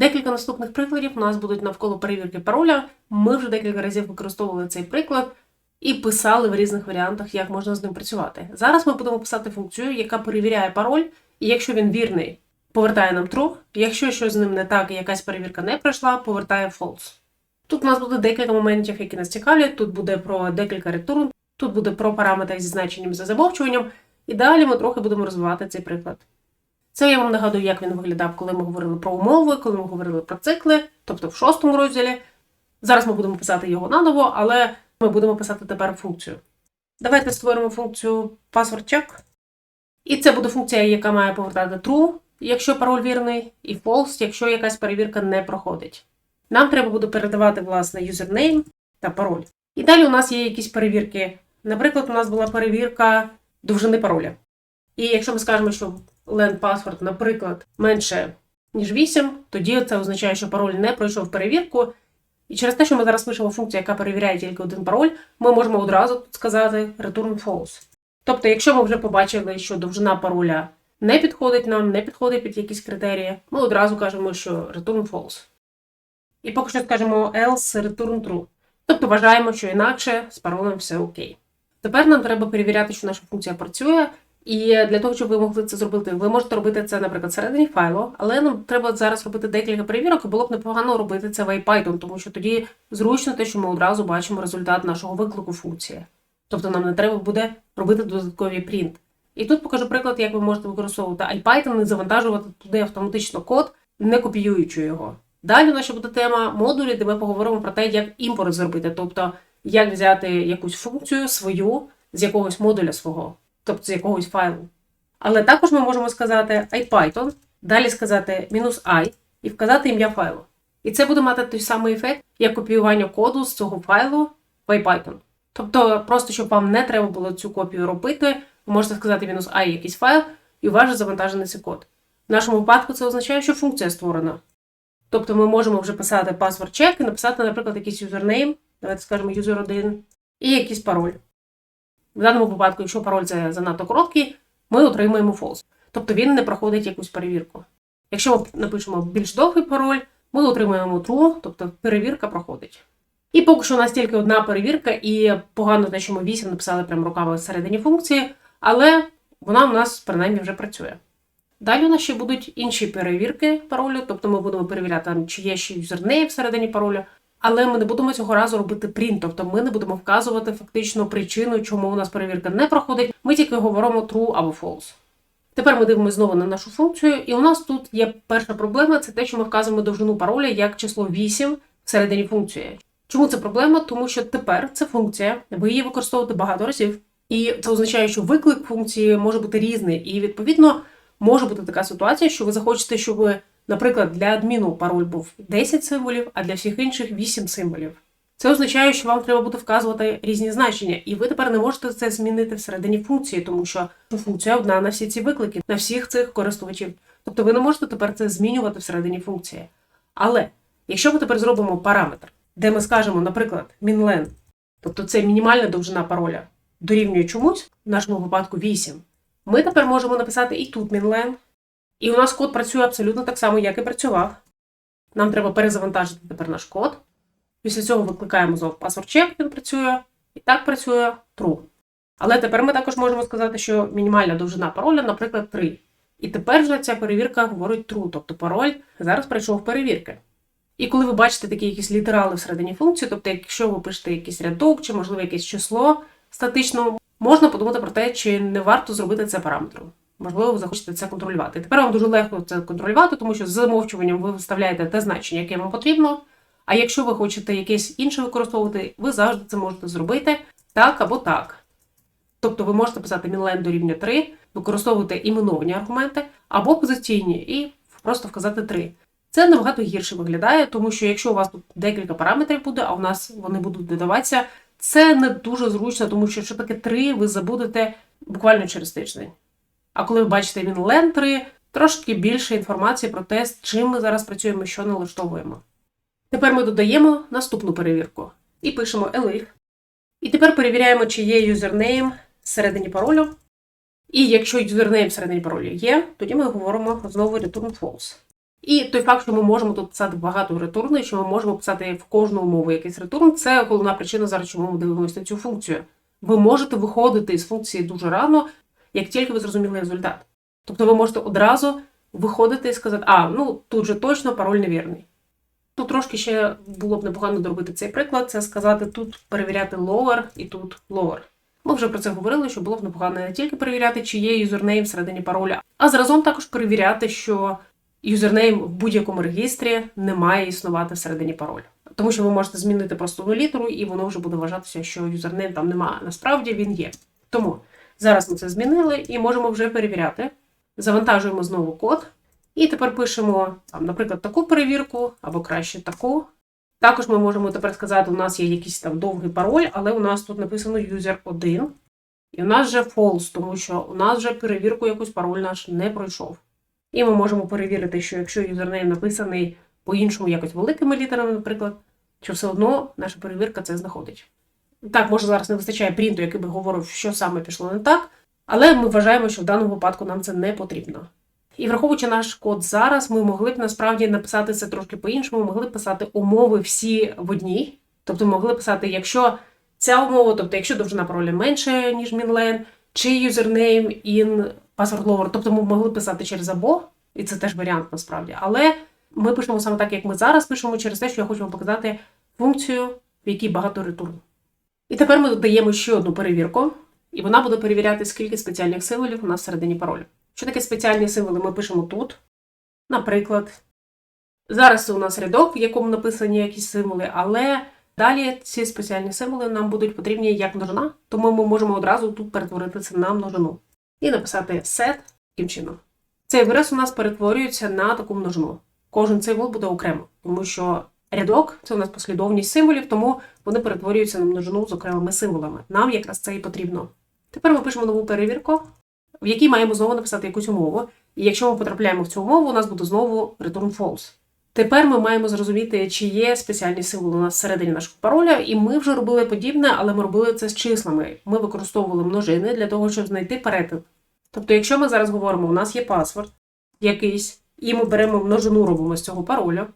Декілька наступних прикладів у нас будуть навколо перевірки пароля. Ми вже декілька разів використовували цей приклад і писали в різних варіантах, як можна з ним працювати. Зараз ми будемо писати функцію, яка перевіряє пароль, і якщо він вірний, повертає нам true. Якщо щось з ним не так і якась перевірка не пройшла, повертає false. Тут у нас буде декілька моментів, які нас цікавлять. Тут буде про декілька return, тут буде про параметри зі значенням за замовчуванням, і далі ми трохи будемо розвивати цей приклад. Це я вам нагадую, як він виглядав, коли ми говорили про умови, коли ми говорили про цикли, тобто в шостому розділі. Зараз ми будемо писати його наново, але ми будемо писати тепер функцію. Давайте створимо функцію password-check. І це буде функція, яка має повертати true, якщо пароль вірний, і false, якщо якась перевірка не проходить. Нам треба буде передавати, власне, юзернейм та пароль. І далі у нас є якісь перевірки. Наприклад, у нас була перевірка довжини пароля. І якщо ми скажемо, що len password, наприклад, менше, ніж 8, тоді це означає, що пароль не пройшов перевірку. І через те, що ми зараз пишемо функцію, яка перевіряє тільки один пароль, ми можемо одразу тут сказати return false. Тобто, якщо ми вже побачили, що довжина пароля не підходить нам, не підходить під якісь критерії, ми одразу кажемо, що return false. І поки що скажемо else return true. Тобто вважаємо, що інакше з паролем все окей. Тепер нам треба перевіряти, що наша функція працює. І для того, щоб ви могли це зробити, ви можете робити це, наприклад, всередині файлу, але нам треба зараз робити декілька перевірок, і було б непогано робити це в IPython, тому що тоді зручно те, що ми одразу бачимо результат нашого виклику функції. Тобто нам не треба буде робити додатковий принт. І тут покажу приклад, як ви можете використовувати IPython і завантажувати туди автоматично код, не копіюючи його. Далі ще буде тема модулі, де ми поговоримо про те, як імпорт зробити, тобто як взяти якусь функцію свою з якогось модуля свого, тобто з якогось файлу. Але також ми можемо сказати IPython, далі сказати "-i і вказати ім'я файлу. І це буде мати той самий ефект, як копіювання коду з цього файлу в IPython. Тобто, просто щоб вам не треба було цю копію робити, ви можете сказати "-i якийсь файл, і у вас вже завантажений цей код. В нашому випадку це означає, що функція створена. Тобто ми можемо вже писати password check і написати, наприклад, якийсь юзернейм, давайте скажемо user 1 і якийсь пароль. В даному випадку, якщо пароль це занадто короткий, ми отримуємо false. Тобто він не проходить якусь перевірку. Якщо ми напишемо більш довгий пароль, ми отримуємо true, тобто перевірка проходить. І поки що у нас тільки одна перевірка, і погано те, що ми 8 написали прямо руками всередині функції, але вона у нас принаймні вже працює. Далі у нас ще будуть інші перевірки паролю, тобто ми будемо перевіряти, чи є ще юзернейм всередині паролю, але ми не будемо цього разу робити принт, тобто ми не будемо вказувати фактично причину, чому у нас перевірка не проходить. Ми тільки говоримо true або false. Тепер ми дивимося знову на нашу функцію, і у нас тут є перша проблема це те, що ми вказуємо довжину пароля як число 8 всередині функції. Чому це проблема? Тому що тепер це функція, ви її використовуєте багато разів, і це означає, що виклик функції може бути різний, і відповідно може бути така ситуація, що ви захочете, щоб, наприклад, для адміну пароль був 10 символів, а для всіх інших 8 символів. Це означає, що вам треба буде вказувати різні значення, і ви тепер не можете це змінити всередині функції, тому що функція одна на всі ці виклики, на всіх цих користувачів. Тобто ви не можете тепер це змінювати всередині функції. Але якщо ми тепер зробимо параметр, де ми скажемо, наприклад, minlen, тобто це мінімальна довжина пароля, дорівнює чомусь, в нашому випадку 8, ми тепер можемо написати і тут minlen, і у нас код працює абсолютно так само, як і працював. Нам треба перезавантажити тепер наш код. Після цього викликаємо знову password check, він працює, і так працює true. Але тепер ми також можемо сказати, що мінімальна довжина пароля, наприклад, 3. І тепер вже ця перевірка говорить true, тобто пароль зараз пройшов перевірки. І коли ви бачите такі якісь літерали всередині функції, тобто, якщо ви пишете якийсь рядок чи, можливо, якесь число статично, можна подумати про те, чи не варто зробити це параметром. Можливо, ви захочете це контролювати. Тепер вам дуже легко це контролювати, тому що з замовчуванням ви виставляєте те значення, яке вам потрібно. А якщо ви хочете якесь інше використовувати, ви завжди це можете зробити так або так. Тобто ви можете писати мінлен до рівня 3, використовувати іменовані аргументи або позиційні і просто вказати 3. Це набагато гірше виглядає, тому що якщо у вас тут декілька параметрів буде, а у нас вони будуть додаватися, це не дуже зручно, тому що що таке 3, ви забудете буквально через тиждень. А коли ви бачите він лен 3, трошки більше інформації про те, з чим ми зараз працюємо, що налаштовуємо. Тепер ми додаємо наступну перевірку і пишемо elif. І тепер перевіряємо, чи є юзернейм всередині паролю. І якщо юзернейм всередині паролю є, тоді ми говоримо знову return false. І той факт, що ми можемо тут писати багато ретурну, що ми можемо писати в кожну умову якийсь ретурн, це головна причина зараз, чому ми дивимося на цю функцію. Ви можете виходити з функції дуже рано, як тільки ви зрозуміли результат. Тобто ви можете одразу виходити і сказати, а, ну тут же точно пароль невірний. Тут трошки ще було б непогано доробити цей приклад, це сказати тут перевіряти lower і тут lower. Ми вже про це говорили, що було б непогано не тільки перевіряти, чи є юзернейм всередині пароля, а заразом також перевіряти, що юзернейм в будь-якому регістрі не має існувати всередині пароля. Тому що ви можете змінити просто одну літеру, і воно вже буде вважатися, що юзернейм там немає. Насправді він є. Тому зараз ми це змінили і можемо вже перевіряти. Завантажуємо знову код. І тепер пишемо, там, наприклад, таку перевірку, або краще таку. Також ми можемо тепер сказати, у нас є якийсь там довгий пароль, але у нас тут написано user 1. І у нас вже false, тому що у нас вже перевірку якусь пароль наш не пройшов. І ми можемо перевірити, що якщо юзернейм написаний по-іншому якось великими літерами, наприклад, що все одно наша перевірка це знаходить. Так, може зараз не вистачає принту, який би говорив, що саме пішло не так, але ми вважаємо, що в даному випадку нам це не потрібно. І враховуючи наш код зараз, ми могли б насправді написати це трошки по-іншому, могли б писати умови всі в одній. Тобто могли писати, якщо ця умова, тобто якщо довжина пароля менше, ніж мінлен, чи username in password lower, тобто ми могли писати через або, і це теж варіант насправді. Але ми пишемо саме так, як ми зараз пишемо, через те, що я хочу вам показати функцію, в якій багато ретурн. І тепер ми додаємо ще одну перевірку, і вона буде перевіряти, скільки спеціальних символів у нас всередині паролю. Що таке спеціальні символи? Ми пишемо тут. Наприклад, зараз у нас рядок, в якому написані якісь символи, але далі ці спеціальні символи нам будуть потрібні як множина, тому ми можемо одразу тут перетворити це на множину. І написати set таким чином. Цей вираз у нас перетворюється на таку множину. Кожен символ буде окремо, тому що рядок це у нас послідовність символів, тому вони перетворюються на множину з окремими символами. Нам якраз це і потрібно. Тепер ми пишемо нову перевірку, в якій маємо знову написати якусь умову. І якщо ми потрапляємо в цю умову, у нас буде знову return false. Тепер ми маємо зрозуміти, чи є спеціальні символи у нас всередині нашого пароля, і ми вже робили подібне, але ми робили це з числами. Ми використовували множини для того, щоб знайти перетин. Тобто, якщо ми зараз говоримо, у нас є паспорт якийсь, і ми беремо множину, робимо з цього пароля,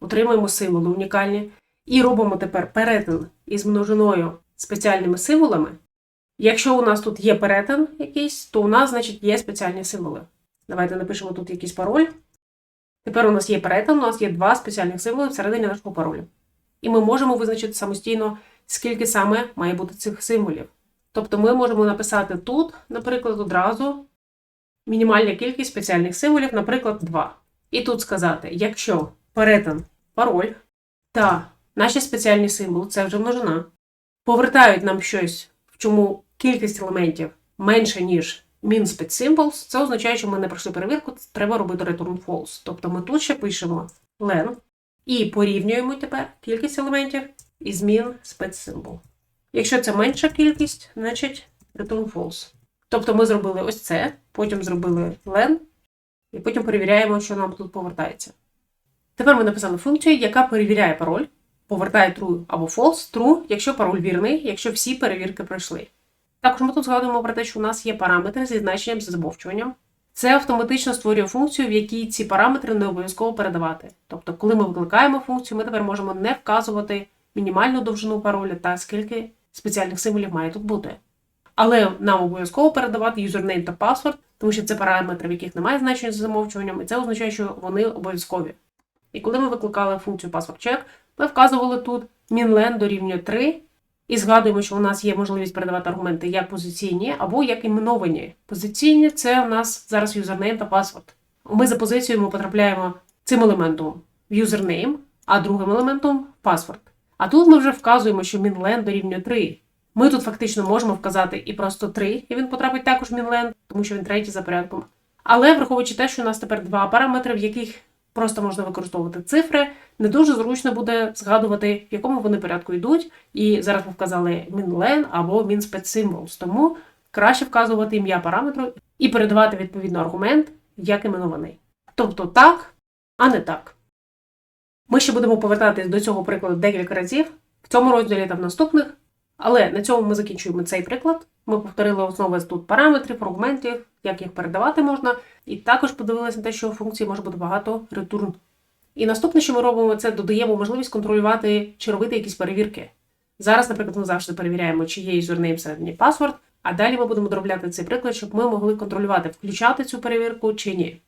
отримуємо символи унікальні, і робимо тепер перетин із множиною спеціальними символами. Якщо у нас тут є перетин якийсь, то у нас, значить, є спеціальні символи. Давайте напишемо тут якийсь пароль. Тепер у нас є перетин, у нас є два спеціальних символи всередині нашого паролю. І ми можемо визначити самостійно, скільки саме має бути цих символів. Тобто ми можемо написати тут, наприклад, одразу мінімальна кількість спеціальних символів, наприклад, 2. І тут сказати, якщо перетин пароль та наші спеціальні символи, це вже множина, повертають нам щось, в чому кількість елементів менше, ніж min symbols, це означає, що ми не пройшли перевірку, треба робити return false. Тобто ми тут ще пишемо len і порівнюємо тепер кількість елементів із min symbol. Якщо це менша кількість, значить return false. Тобто ми зробили ось це, потім зробили len, і потім перевіряємо, що нам тут повертається. Тепер ми написали функцію, яка перевіряє пароль, повертає true або false, true, якщо пароль вірний, якщо всі перевірки пройшли. Також ми тут згадуємо про те, що у нас є параметри зі значенням за замовчуванням. Це автоматично створює функцію, в якій ці параметри не обов'язково передавати. Тобто, коли ми викликаємо функцію, ми тепер можемо не вказувати мінімальну довжину пароля та скільки спеціальних символів має тут бути. Але нам обов'язково передавати юзернейм та паспорт, тому що це параметри, в яких немає значення за замовчуванням, і це означає, що вони обов'язкові. І коли ми викликали функцію password-check, ми вказували тут minlen дорівнює 3, і згадуємо, що у нас є можливість передавати аргументи як позиційні, або як іменовані. Позиційні це у нас зараз юзернейм та паспорт. Ми за позицією потрапляємо цим елементом в юзернейм, а другим елементом паспорт. А тут ми вже вказуємо, що minlen дорівнює 3. Ми тут фактично можемо вказати і просто 3, і він потрапить також в minlen, тому що він третій за порядком. Але враховуючи те, що у нас тепер два параметри, в яких просто можна використовувати цифри, не дуже зручно буде згадувати, в якому вони порядку йдуть. І зараз ми вказали minlen або minSpecSymbols, тому краще вказувати ім'я параметру і передавати відповідно аргумент, як іменований. Тобто так, а не так. Ми ще будемо повертатись до цього прикладу декілька разів, в цьому розділі та в наступних. Але на цьому ми закінчуємо цей приклад. Ми повторили основи тут параметрів, аргументів, як їх передавати можна, і також подивилися на те, що у функції може бути багато ретурн. І наступне, що ми робимо, це додаємо можливість контролювати чи робити якісь перевірки. Зараз, наприклад, ми завжди перевіряємо, чи є юзернейм всередині паспорт, а далі ми будемо доробляти цей приклад, щоб ми могли контролювати, включати цю перевірку чи ні.